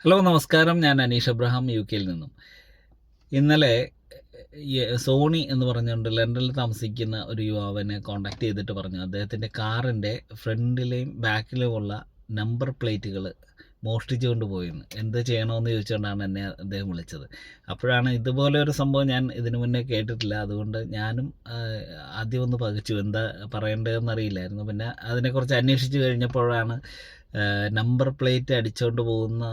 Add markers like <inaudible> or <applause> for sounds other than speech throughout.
Hello നമസ്കാരം. ഞാൻ Aneesh Abraham U കെയിൽ നിന്നും. ഇന്നലെ സോണി എന്ന് പറഞ്ഞുകൊണ്ട് ലണ്ടനിൽ താമസിക്കുന്ന ഒരു യുവാവിനെ കോണ്ടാക്ട് ചെയ്തിട്ട് പറഞ്ഞു. അദ്ദേഹത്തിന്റെ കാറിന്റെ ഫ്രണ്ടിലെയും ബാക്കിലുമുള്ള നമ്പർ പ്ലേറ്റുകൾ മോഷ്ടിച്ചുകൊണ്ട് പോയിന്ന് എന്ത് ചെയ്യണമെന്ന് ചോദിച്ചുകൊണ്ടാണ് എന്നെ അദ്ദേഹം വിളിച്ചത്. അപ്പോഴാണ് ഇതുപോലെ ഒരു സംഭവം ഞാൻ ഇതിനു മുന്നേ കേട്ടിട്ടില്ല. അതുകൊണ്ട് ഞാനും ആദ്യം ഒന്ന് പകച്ചു. എന്താ പറയേണ്ടതെന്ന് അറിയില്ലായിരുന്നു. പിന്നെ അതിനെക്കുറിച്ച് അന്വേഷിച്ച് കഴിഞ്ഞപ്പോഴാണ് നമ്പർ പ്ലേറ്റ് അടിച്ചുകൊണ്ട് പോകുന്ന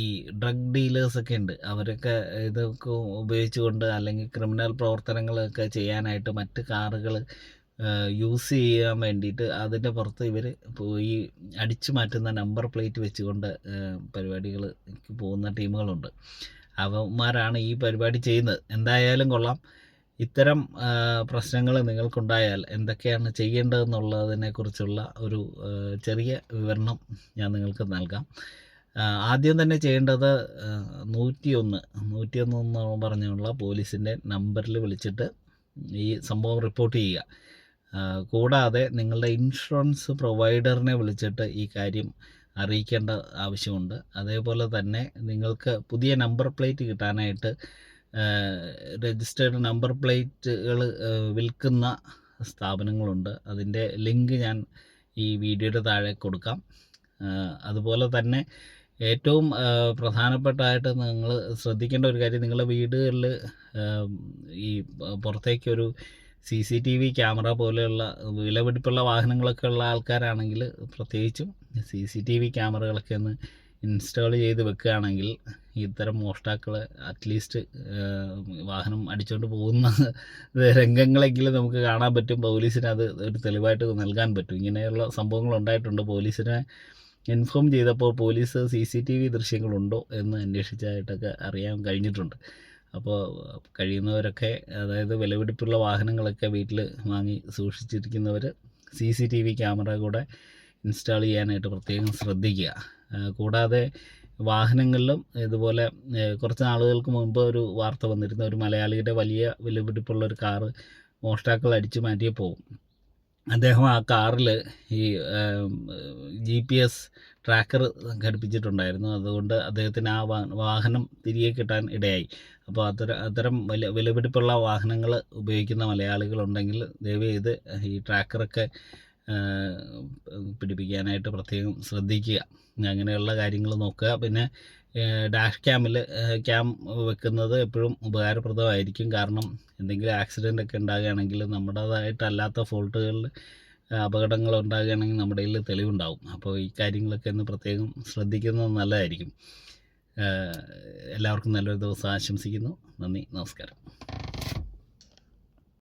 ഈ ഡ്രഗ് ഡീലേഴ്സൊക്കെ ഉണ്ട്. അവരൊക്കെ ഇതൊക്കെ ഉപയോഗിച്ചുകൊണ്ട് അല്ലെങ്കിൽ ക്രിമിനൽ പ്രവർത്തനങ്ങളൊക്കെ ചെയ്യാനായിട്ട് മറ്റ് കാറുകൾ യൂസ് ചെയ്യാൻ വേണ്ടിയിട്ട് അതിന്റെ പുറത്ത് ഇവർ പോയി അടിച്ചു മാറ്റുന്ന നമ്പർ പ്ലേറ്റ് വെച്ചുകൊണ്ട് പരിപാടികൾ പോകുന്ന ടീമുകളുണ്ട്. അവന്മാരാണ് ഈ പരിപാടി ചെയ്യുന്നത്. എന്തായാലും കൊള്ളാം. ഇത്തരം പ്രശ്നങ്ങൾ നിങ്ങൾക്കുണ്ടായാൽ എന്തൊക്കെയാണ് ചെയ്യേണ്ടതെന്നുള്ളതിനെക്കുറിച്ചുള്ള ഒരു ചെറിയ വിവരണം ഞാൻ നിങ്ങൾക്ക് നൽകാം. ആദ്യം തന്നെ ചെയ്യേണ്ടത് നൂറ്റിയൊന്ന് നൂറ്റിയൊന്ന് എന്ന് പറഞ്ഞുള്ള പോലീസിന്റെ നമ്പറിൽ വിളിച്ചിട്ട് ഈ സംഭവം റിപ്പോർട്ട് ചെയ്യുക. കൂടാതെ നിങ്ങളുടെ ഇൻഷുറൻസ് പ്രൊവൈഡറിനെ വിളിച്ചിട്ട് ഈ കാര്യം അറിയിക്കേണ്ട ആവശ്യമുണ്ട്. അതേപോലെ തന്നെ നിങ്ങൾക്ക് പുതിയ നമ്പർ പ്ലേറ്റ് കിട്ടാനായിട്ട് രജിസ്റ്റേർഡ് നമ്പർ പ്ലേറ്റുകൾ വിൽക്കുന്ന സ്ഥാപനങ്ങളുണ്ട്. അതിന്റെ ലിങ്ക് ഞാൻ ഈ വീഡിയോയുടെ താഴെ കൊടുക്കാം. അതുപോലെ തന്നെ ഏറ്റവും പ്രധാനപ്പെട്ടതായിട്ട് നിങ്ങൾ ശ്രദ്ധിക്കേണ്ട ഒരു കാര്യം നിങ്ങളുടെ വീടുകളിൽ ഈ പുറത്തേക്കൊരു C C T V camera പോലെയുള്ള വിലപിടിപ്പുള്ള വാഹനങ്ങളൊക്കെ ഉള്ള ആൾക്കാരാണെങ്കിൽ പ്രത്യേകിച്ചും സി സി ടി വി ക്യാമറകളൊക്കെ ഒന്ന് ഇൻസ്റ്റാൾ ചെയ്ത് വെക്കുകയാണെങ്കിൽ ഇത്തരം മോഷ്ടാക്കൾ അറ്റ്ലീസ്റ്റ് വാഹനം അടിച്ചുകൊണ്ട് പോകുന്ന <laughs> രംഗങ്ങളെങ്കിലും നമുക്ക് കാണാൻ പറ്റും. പോലീസിന് അത് ഒരു തെളിവായിട്ട് നൽകാൻ പറ്റും. ഇങ്ങനെയുള്ള സംഭവങ്ങൾ ഉണ്ടായിട്ടുണ്ട്. പോലീസിനെ ഇൻഫോം ചെയ്തപ്പോൾ police C C T V ദൃശ്യങ്ങളുണ്ടോ എന്ന് അന്വേഷിച്ചായിട്ടൊക്കെ അറിയാൻ കഴിഞ്ഞിട്ടുണ്ട്. അപ്പോൾ കഴിയുന്നവരൊക്കെ അതായത് വിലപിടിപ്പുള്ള വാഹനങ്ങളൊക്കെ വീട്ടിൽ വാങ്ങി സൂക്ഷിച്ചിരിക്കുന്നവർ C C T V camera കൂടെ ഇൻസ്റ്റാൾ ചെയ്യാനായിട്ട് പ്രത്യേകം ശ്രദ്ധിക്കുക. കൂടാതെ വാഹനങ്ങളിലും ഇതുപോലെ കുറച്ച് നാളുകൾക്ക് മുമ്പ് ഒരു വാർത്ത വന്നിരുന്ന. ഒരു മലയാളിയുടെ വലിയ വിലപിടിപ്പുള്ള ഒരു കാറ് മോഷ്ടാക്കൾ അടിച്ചു മാറ്റിയപ്പോൾ അദ്ദേഹം ആ കാറിൽ ഈ ജി പി എസ് ട്രാക്കർ ഘടിപ്പിച്ചിട്ടുണ്ടായിരുന്നു. അതുകൊണ്ട് അദ്ദേഹത്തിന് ആ വാഹനം തിരികെ കിട്ടാൻ ഇടയായി. അപ്പോൾ അത്തരം അത്തരം വില വിലപിടിപ്പുള്ള വാഹനങ്ങൾ ഉപയോഗിക്കുന്ന മലയാളികളുണ്ടെങ്കിൽ ദയവ് ചെയ്ത് ഈ ട്രാക്കറൊക്കെ പിടിപ്പിക്കാനായിട്ട് പ്രത്യേകം ശ്രദ്ധിക്കുക. അങ്ങനെയുള്ള കാര്യങ്ങൾ നോക്കുക. പിന്നെ ഡാഷ് ക്യാമിൽ ക്യാം വെക്കുന്നത് എപ്പോഴും ഉപകാരപ്രദമായിരിക്കും. കാരണം എന്തെങ്കിലും ആക്സിഡന്റ് ഒക്കെ ഉണ്ടാകുകയാണെങ്കിൽ നമ്മുടേതായിട്ടല്ലാത്ത ഫോൾട്ടുകളിൽ അപകടങ്ങൾ ഉണ്ടാകുകയാണെങ്കിൽ നമ്മുടെ കയ്യിൽ തെളിവുണ്ടാവും. അപ്പോൾ ഈ കാര്യങ്ങളൊക്കെ ഒന്ന് പ്രത്യേകം ശ്രദ്ധിക്കുന്നത് നല്ലതായിരിക്കും. എല്ലാവർക്കും നല്ലൊരു ദിവസം ആശംസിക്കുന്നു. നന്ദി. നമസ്കാരം.